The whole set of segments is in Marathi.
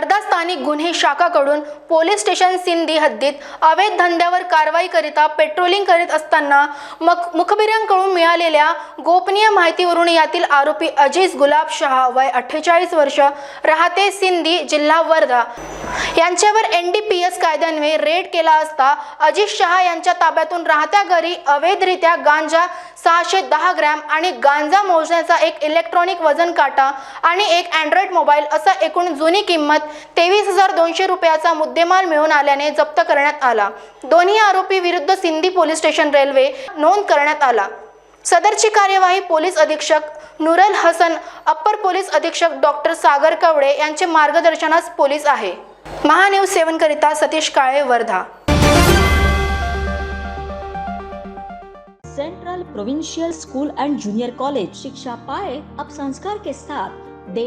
वर्धा स्थानिक गुन्हे शाखाकडून पोलीस स्टेशन सिंधी हद्दीत अवैध धंद्यावर कारवाई करिता पेट्रोलिंग करीत असताना मक मुखबिरांकडून मिळालेल्या गोपनीय माहितीवरून यातील आरोपी अजीज गुलाब शहा वय अठ्ठेचाळीस वर्ष राहते सिंधी जिल्हा वर्धा. यांच्यावर एन डी पी एस कायद्यान्वये रेड केला असता अजित शहा यांच्या ताब्यातून राहत्या घरी अवैधरित्या गांजा सहाशे दहा ग्रॅम आणि गांजा मोजण्याचा एक इलेक्ट्रॉनिक वजन काटा आणि एक अँड्रॉइड मोबाईल असा एकूण जुनी किंमत तेवीस हजार दोनशे रुपयाचा मुद्देमाल मिळून आल्याने जप्त करण्यात आला. दोन्ही आरोपी विरुद्ध सिंधी पोलीस स्टेशन रेल्वे नोंद करण्यात आला. सदरची कार्यवाही पोलीस अधीक्षक नुरल हसन अप्पर पोलीस अधीक्षक डॉक्टर सागर कवडे यांचे मार्गदर्शनास पोलीस आहे. महान्यूज सेवन करिता Satish Kale Wardha. Central provincial school and junior college शिक्षा पाए अब संस्कार के साथ दे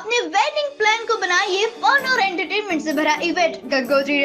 अपने वेडिंग प्लान को बनाइए फन और एंटरटेनमेंट से भरा इवेंट गंगोत्री।